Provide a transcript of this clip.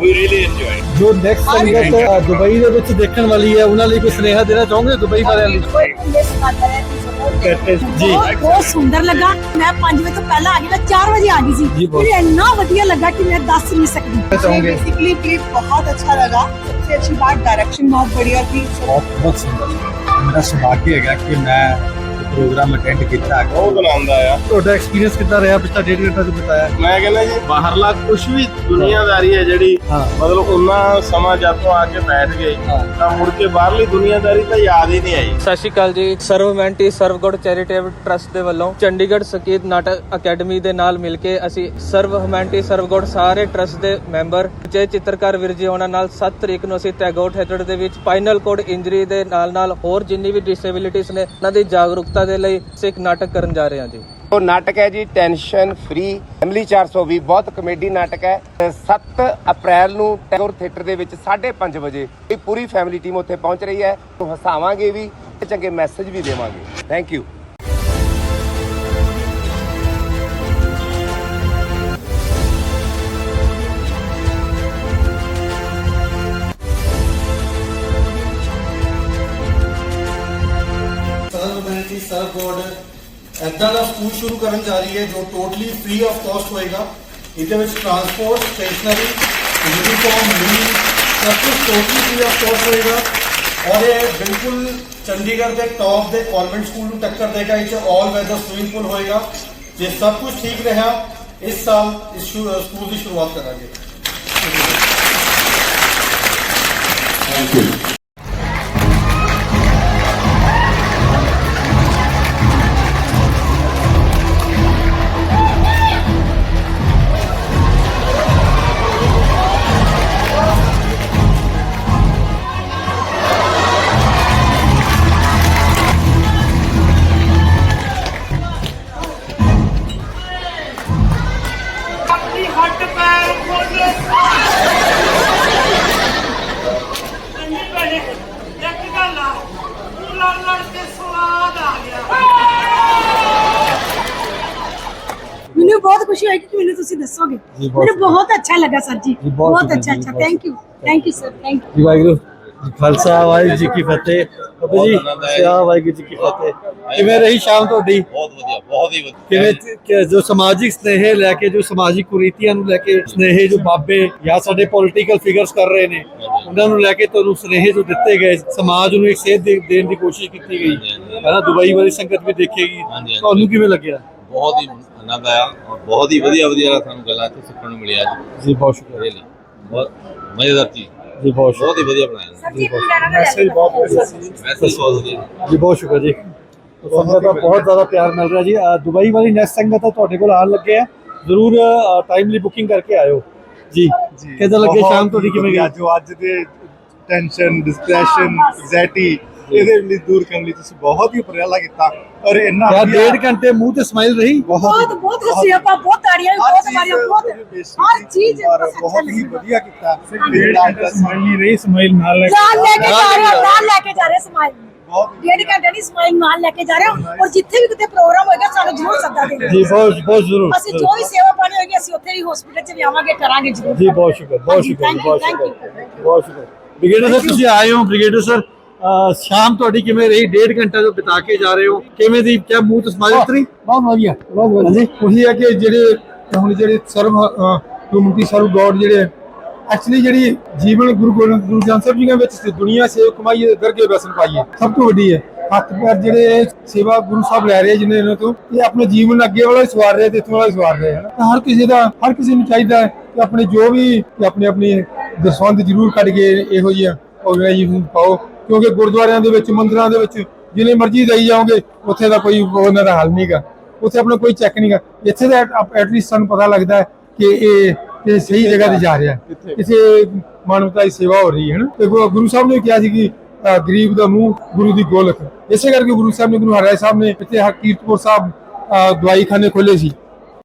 We really enjoyed. ਜੋ next ਸੰਗਤ ਅ, Dubai ਦੇ ਵਿੱਚ ਦੇਖਣ ਵਾਲੀ ਹੈ ਉਹਨਾਂ ਲਈ ਕੋਈ ਸੁਨੇਹਾ ਦੇਣਾ ਚਾਹੋਗੇ ਦੁਬਈ ਵਾਲਿਆਂ ਲਈ ਜੀ ਬਹੁਤ ਬਹੁਤ ਸੁੰਦਰ ਲੱਗਾ ਮੈਂ 5 ਵਜੇ ਤੋਂ ਪਹਿਲਾਂ ਆ ਗਈ ਮੈਂ 4 ਵਜੇ ਆ ਗਈ ਸੀ ਜੀ, ਬਹੁਤ- ਮੈਨੂੰ ਇੰਨਾ ਵਧੀਆ ਲੱਗਾ ਕਿ ਮੈਂ ਦੱਸ ਨਹੀਂ ਸਕਦੀ ਚਾਹੋਗੇ बेसिकली क्लिप बहुत अच्छा लगा सबसे अच्छी बात डायरेक्शन बहुत बढ़िया थी ਬਹੁਤ ਬਹੁਤ ਸੁੰਦਰ ਮੇਰਾ ਸੁਭਾਗੀ ਹੈਗਾ ਕਿ ਮੈਂ ਇਹ ਪ੍ਰੋਗਰਾਮ ਅਟੈਂਡ ਕੀਤਾ ਬਹੁਤ ਆਨੰਦ ਆਇਆ। ਤੁਹਾਡਾ ਐਕਸਪੀਰੀਅੰਸ ਕਿੱਦਾਂ ਰਿਹਾ? ਪਿਛਲਾ ਡੇਢ ਘੰਟਾ ਜੋ ਬਤਾਇਆ। ਮੈਂ ਕਹਿੰਦਾ ਜੀ ਬਾਹਰਲਾ ਕੁਝ ਵੀ ਦੁਨੀਆਦਾਰੀ ਹੈ ਜਿਹੜੀ ਹਾਂ। ਮਤਲਬ ਉਹਨਾਂ ਸਮਾਂ ਜਦ ਤੋਂ ਆ ਕੇ ਬੈਠ ਗਏ ਹਾਂ। ਤਾਂ ਮੁੜ ਕੇ ਬਾਹਰਲੀ ਦੁਨੀਆਦਾਰੀ ਤਾਂ ਯਾਦ ਹੀ ਨਹੀਂ ਆਈ। ਸਤਿ ਸ਼੍ਰੀ ਅਕਾਲ ਜੀ ਸਰਵਮੈਂਟੀ ਸਰਵਗੁਡ ਚੈਰੀਟੇਬਲ ਟਰਸਟ ਦੇ ਵੱਲੋਂ ਚੰਡੀਗੜ੍ਹ ਸੰਗੀਤ ਨਾਟਕ ਅਕੈਡਮੀ ਦੇ ਨਾਲ ਮਿਲ ਕੇ ਅਸੀਂ ਸਰਵਹਮੈਂਟੀ ਸਰਵਗੁਡ ਸਾਰੇ ਟਰਸਟ ਦੇ ਮੈਂਬਰ ਜੇ ਚਿੱਤਰਕਾਰ ਵੀਰ ਜੀ ਉਹਨਾਂ ਨਾਲ 7 ਤਰੀਕ ਨੂੰ ਅਸੀਂ ਟੈਗੋਰ ਥੀਏਟਰ ਦੇ ਵਿੱਚ ਫਾਈਨਲ ਕੋਡ ਇੰਜਰੀ ਦੇ ਨਾਲ ਨਾਲ ਹੋਰ ਜਿੰਨੀ ਵੀ ਡਿਸੇਬਿਲਿਟੀਜ਼ ਨੇ ਉਹਨਾਂ ਦੀ ਜਾਗਰੂਕਤਾ ਦੇ ਲਈ ਅਸੀਂ ਇੱਕ ਨਾਟਕ ਕਰਨ ਜਾ ਰਹੇ ਹਾਂ ਜੀ। ਉਹ ਨਾਟਕ ਹੈ ਜੀ ਟੈਨਸ਼ਨ ਫ੍ਰੀ ਫੈਮਿਲੀ 420 ਬਹੁਤ ਕਮੇਡੀ ਨਾਟਕ ਹੈ। 7 ਅਪ੍ਰੈਲ ਨੂੰ ਟੈਗੋਰ ਥੀਏਟਰ ਦੇ ਵਿੱਚ 5:30 ਵਜੇ ਪੂਰੀ ਫੈਮਿਲੀ ਟੀਮ ਉੱਥੇ ਪਹੁੰਚ ਰਹੀ ਹੈ। ਹਸਾਵਾਂਗੇ ਵੀ ਤੇ ਚੰਗੇ ਮੈਸੇਜ ਵੀ ਦੇਵਾਂਗੇ। ਥੈਂਕ ਯੂ ਸਰਵ ਹਮੈਨਿਟੀ ਐਦਾਂ ਦਾ ਸਕੂਲ ਸ਼ੁਰੂ ਕਰਨ ਜਾ ਰਹੀ ਹੈ ਜੋ ਟੋਟਲੀ ਫ੍ਰੀ ਆਫ ਕਾਸਟ ਹੋਏਗਾ। ਇਹਦੇ ਵਿੱਚ ਟਰਾਂਸਪੋਰਟ ਸਟੇਸ਼ਨਰੀ ਯੂਨੀਫਾਰਮ ਮੀਲ ਸਭ ਕੁਝ ਟੋਟਲੀ ਫ੍ਰੀ ਆਫ ਕਾਸਟ ਹੋਏਗਾ। ਔਰ ਇਹ ਬਿਲਕੁਲ ਚੰਡੀਗੜ੍ਹ ਦੇ ਟੌਪ ਦੇ ਕਨਵੈਂਟ ਸਕੂਲ ਨੂੰ ਟੱਕਰ ਦੇਗਾ। ਇਹ 'ਚ ਆਲ ਵੈਦਰ ਸਵਿਮਿੰਗ ਪੂਲ ਹੋਏਗਾ। ਜੇ ਸਭ ਕੁਝ ਠੀਕ ਰਿਹਾ, ਇਸ ਸਾਲ ਇਸ ਸਕੂਲ ਦੀ ਸ਼ੁਰੂਆਤ ਕਰਾਂਗੇ। ਆਪਣੀ ਹੱਟ ਪੈਰ ਖੋਲੇ ਅੰਨੀ ਬਣੇ ਇੱਕ ਗੱਲ ਆ ਲੜ ਲੜ ਕੇ ਸਵਾਦ ਆ ਗਿਆ। ਮੈਨੂੰ ਬਹੁਤ ਖੁਸ਼ੀ ਹੋਈ ਕਿ ਮੈਨੂੰ ਤੁਸੀਂ ਦੱਸੋਗੇ। ਜੀ, ਬਹੁਤ ਮੈਨੂੰ ਬਹੁਤ ਅੱਛਾ ਲੱਗਾ ਸਰ ਜੀ। ਬਹੁਤ ਅੱਛਾ ਅੱਛਾ। Thank you thank you sir thank you ਜੀ ਵਾਹਿਗੁਰੂ। ਖਾਲਸਾ ਵਾਹਿਗੁਰੂ ਜੀ ਕੀ ਫਤਿਹ। ਬਾਬਾ ਜੀ ਸਿਆ ਵਾਹਿਗੁਰੂ ਜੀ ਕੀ ਫਤਿਹ। ਕਿਵੇਂ ਰਹੀ ਸ਼ਾਮ ਤੁਹਾਡੀ? ਬਹੁਤ ਵਧੀਆ ਬਹੁਤ ਹੀ ਵਧੀਆ। ਕਿਵੇਂ ਜੋ ਸਮਾਜਿਕ ਸਨੇਹ ਲੈ ਕੇ ਜੋ ਸਮਾਜਿਕ ਕੁਰੀਤੀਆਂ ਨੂੰ ਲੈ ਕੇ ਸਨੇਹ ਜੋ ਬਾਬੇ ਜਾਂ ਸਾਡੇ ਪੋਲੀਟੀਕਲ ਫਿਗਰਸ ਕਰ ਰਹੇ ਨੇ ਉਹਨਾਂ ਨੂੰ ਲੈ ਕੇ ਤੁਹਾਨੂੰ ਸਨੇਹ ਜੋ ਦਿੱਤੇ ਗਏ ਸਮਾਜ ਨੂੰ ਇੱਕ ਸੇਧ ਦੇਣ ਦੀ ਕੋਸ਼ਿਸ਼ ਕੀਤੀ ਗਈ। ਹੈ ਨਾ ਦੁਬਈ ਵਾਲੀ ਸੰਗਤ ਵੀ ਦੇਖੇਗੀ ਤੁਹਾਨੂੰ ਕਿਵੇਂ ਲੱਗਿਆ? ਬਹੁਤ ਹੀ ਆਨੰਦ ਆਇਆ ਔਰ ਬਹੁਤ ਹੀ ਵਧੀਆ ਵਧੀਆ ਸਾਨੂੰ ਗੱਲਾਂ ਇੱਥੇ ਸਿੱਖਣ ਨੂੰ ਮਿਲਿਆ ਜੀ। ਬਹੁਤ ਸ਼ੁਕਰੀਆ। ਬਹੁਤ ਮਜ਼ੇਦਾਰ ਚੀਜ਼। ਜੀ ਬਹੁਤ ਸ਼ੁਕਰੀਆ। ਬਹੁਤ ਹੀ ਵਧੀਆ ਬਣਾਇਆ। ਸਰ ਜੀ ਮੈਸੇਜ ਬਹੁਤ ਵਧੀਆ ਮੈਸੇਜ ਬਹੁਤ ਵਧੀਆ। ਜੀ ਬਹੁਤ ਸ਼ੁਕਰ ਜੀ। ਸੰਗਤ ਦਾ ਬਹੁਤ ਜ਼ਿਆਦਾ ਪਿਆਰ ਮਿਲ ਰਿਹਾ ਜੀ। ਦੁਬਈ ਵਾਲੀ ਨੈਕਸਟ ਸੰਗਤ ਤੁਹਾਡੇ ਕੋਲ ਆਉਣ ਲੱਗੇ ਆ ਜ਼ਰੂਰ ਟਾਈਮਲੀ ਬੁਕਿੰਗ ਕਰਕੇ ਆਇਓ। ਜੀ ਕਿਦਾਂ ਲੱਗੇ ਸ਼ਾਮ ਤੁਹਾਡੀ ਕਿਵੇਂ ਗਈ? ਜੋ ਅੱਜ ਦੇ ਟੈਨਸ਼ਨ ਡਿਸਪ੍ਰੈਸ਼ਨ ਐਂਗਜ਼ਾਇਟੀ ਇਹਦੇ ਲਈ ਦੂਰ ਕਰਨ ਲਈ ਤੁਸੀਂ ਬਹੁਤ ਹੀ ਉਪਰਾਲਾ ਕੀਤਾ ਔਰ ਇੰਨਾ ਯਾਰ ਡੇਢ ਘੰਟੇ ਮੂੰਹ ਤੇ ਸਮਾਈਲ ਰਹੀ? ਬਹੁਤ ਬਹੁਤ ਹੱਸੀ ਆਪਾਂ ਬਹੁਤ ਤਾੜੀਆਂ ਬਹੁਤ ਮਾਰੀਆਂ ਬਹੁਤ ਹਰ ਚੀਜ਼ ਬਹੁਤ ਹੀ। ਵਧੀਆ ਕੀਤਾ। ਡੇਢ ਘੰਟਾ ਸਮਾਈਲ ਨਹੀਂ ਰਹੀ ਸਮਾਈਲ ਨਾਲ ਲੈ ਕੇ ਜਾ ਰਹੇ ਨਾਲ ਲੈ ਕੇ ਜਾ ਰਹੇ ਸਮਾਈਲ ਬਹੁਤ ਡੇਢ ਘੰਟੇ ਨਹੀਂ ਸਮਾਈਲ ਨਾਲ ਲੈ ਕੇ ਜਾ ਰਹੇ ਹਾਂ। ਔਰ ਜਿੱਥੇ ਵੀ ਕਿਤੇ ਪ੍ਰੋਗਰਾਮ ਹੋਏਗਾ ਸਾਨੂੰ ਜ਼ਰੂਰ ਸੱਦਾ ਦੇਣਾ। ਜੀ ਬਹੁਤ ਬਹੁਤ ਜ਼ਰੂਰ ਅਸੀਂ ਜੋ ਵੀ ਸੇਵਾ ਪਾਣੀ ਹੋਏਗੀ ਅਸੀਂ ਉੱਥੇ ਹੀ ਹਸਪੀਟਲ 'ਚ ਵੀ ਆਵਾਂਗੇ ਕਰਾਂਗੇ ਜ਼ਰੂਰ। ਜੀ ਬਹੁਤ ਸ਼ੁਕਰ ਬਹੁਤ ਸ਼ੁਕਰ ਬਹੁਤ ਸ਼ੁਕਰ ਬਹੁਤ ਸ਼ੁਕਰ। ਬ੍ਰਿਗੇਡਰ ਸਰ ਤੁਸੀਂ ਆਏ ਹੋ ਬ੍ਰਿਗੇਡਰ ਸਰ? ਸ਼ਾਮ ਤੁਹਾਡੀ ਕਿਵੇਂ ਰਹੀ? ਡੇਢ ਘੰਟਾ ਜੋ ਬਿਤਾ ਕੇ ਜਾ ਰਹੇ ਹੋ ਕਿਵੇਂ ਦੀ ਕਿਆ ਮੂੰਹ ਤੇ ਸਮਾਈਲ ਉਤਰੀ? ਬਹੁਤ ਵਧੀਆ ਬਹੁਤ ਵਧੀਆ। ਉਹੀ ਹੈ ਕਿ ਜਿਹੜੇ ਹੁਣ ਜਿਹੜੇ ਸਰਵ ਕਮਿਊਨਿਟੀ ਸਰਵ ਗੋਡ ਜਿਹੜੇ ਐਕਚੁਅਲੀ ਜਿਹੜੀ ਜੀਵਨ ਗੁਰੂ ਗੋਬਿੰਦ ਗੁਰੂ ਗ੍ਰੰਥ ਸਾਹਿਬ ਜੀ ਦੇ ਵਿੱਚ ਦੁਨੀਆ ਸੇਵ ਕਮਾਈਏ ਦਰਗੇ ਬਸਨ ਪਾਈਏ ਸਭ ਤੋਂ ਵੱਡੀ ਹੈ। ਹੱਥ ਪੈਰ ਜਿਹੜੇ ਸੇਵਾ ਗੁਰੂ ਸਾਹਿਬ ਲੈ ਰਹੇ ਜਿਨੇ ਇਹਨਾਂ ਤੋਂ ਇਹ ਆਪਣੇ ਜੀਵਨ ਅੱਗੇ ਵਾਲਾ ਹੀ ਸਵਾਰ ਰਹੇ ਤੇ ਇੱਥੋਂ ਵਾਲਾ ਹੀ ਸਵਾਰ ਰਹੇ ਹਨ। ਹਰ ਕਿਸੇ ਦਾ ਹਰ ਕਿਸੇ ਨੂੰ ਚਾਹੀਦਾ ਹੈ ਕਿ ਆਪਣੇ ਜੋ ਵੀ ਆਪਣੀ ਆਪਣੀ ਦਸਵੰਦ ਜ਼ਰੂਰ ਕੱਢ ਕੇ ਇਹੋ ਜਿਹੀਆਂ ਆਰਗੇਨਾਈਜੇਸ਼ਨ ਪਾਓ। ਕਿਉਂਕਿ ਗੁਰਦੁਆਰਿਆਂ ਦੇ ਵਿੱਚ ਮੰਦਿਰਾਂ ਦੇ ਵਿੱਚ ਜਿੰਨੇ ਮਰਜ਼ੀ ਦੇਈ ਜਾਓਗੇ ਉੱਥੇ ਦਾ ਕੋਈ ਉਹਨਾਂ ਦਾ ਹੱਲ ਨਹੀਂਗਾ ਉੱਥੇ ਆਪਣਾ ਕੋਈ ਚੈੱਕ ਨਹੀਂਗਾ ਇੱਥੇ ਦਾ ਐਟਲੀਸਟ ਸਾਨੂੰ ਪਤਾ ਲੱਗਦਾ ਹੈ ਕਿ ਇਹ ਇਹ ਸਹੀ ਜਗ੍ਹਾ ਤੇ ਜਾ ਰਿਹਾ ਹੈ। ਕਿਸੇ ਮਾਨਵਤਾ ਦੀ ਸੇਵਾ ਹੋ ਰਹੀ ਹੈ ਨਾ ਤੇ ਗੁਰੂ ਸਾਹਿਬ ਨੇ ਕਿਹਾ ਸੀ ਕਿ ਗਰੀਬ ਦਾ ਮੂੰਹ ਗੁਰੂ ਦੀ ਗੋਲਕ। ਇਸੇ ਕਰਕੇ ਗੁਰੂ ਸਾਹਿਬ ਨੇ ਗੁਰੂ ਹਰਿਰਾਏ ਸਾਹਿਬ ਨੇ ਇੱਥੇ ਕੀਰਤਪੁਰ ਸਾਹਿਬ ਦਵਾਈ ਖਾਨੇ ਖੋਲੇ ਸੀ।